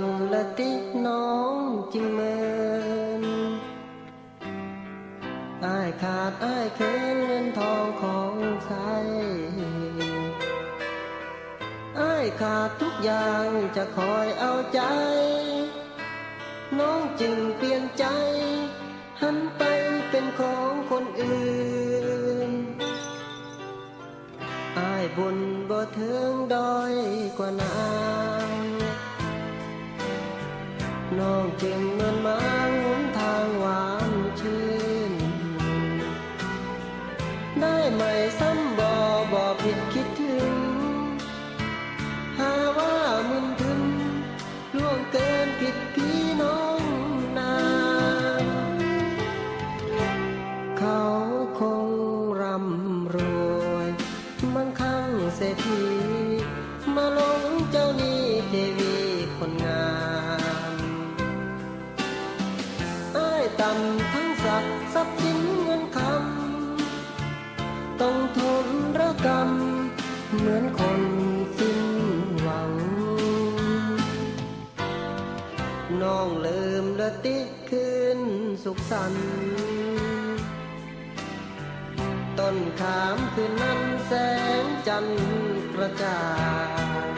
นละติน้องจึงเมินอายขาดอายเคินเงินทองของใครอายขาดทุกอย่างจะคอยเอาใจ น้องจึงเปลี่ยนใจ หันไปเป็นของคนอื่นอายบุญบ่ถึงด้อยกว่านาง น้องจึงเมินมาหนทางหวานชื่น ได้ไหมซ้ำบ่บ่ผิดคิดถึง หาว่ามึนถึงล่วงเกินผิดพี่น้องนางเขาคงรำ น้องลืมละติคืนสุขสันต์ต้นขามคืนนั้นแสงจันทร์กระจ่าง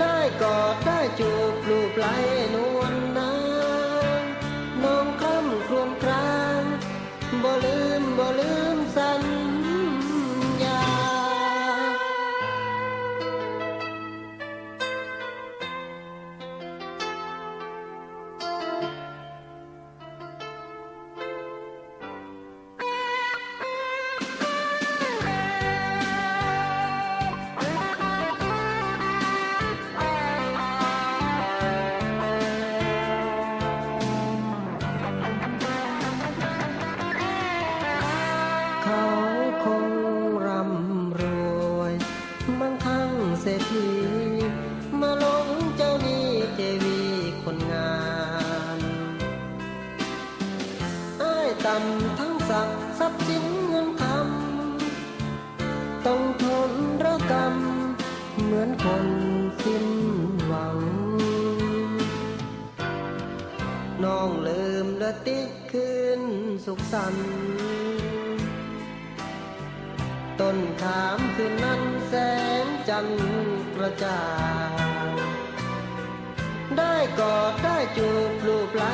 ได้กอดได้จูบลูบไหลน รษฐีมาลงเจ้านี้เจวีคนงานอ้ายต่ำทั้งศักดิ์ทรัพย์สินเงินคำต้องทนระกรรม เหมือนคนสิ้นหวัง น้องลืมละติคืนสุขสันต์ต้นขามคืนนั้นันกระจางได้กอดได้จูบลูบไล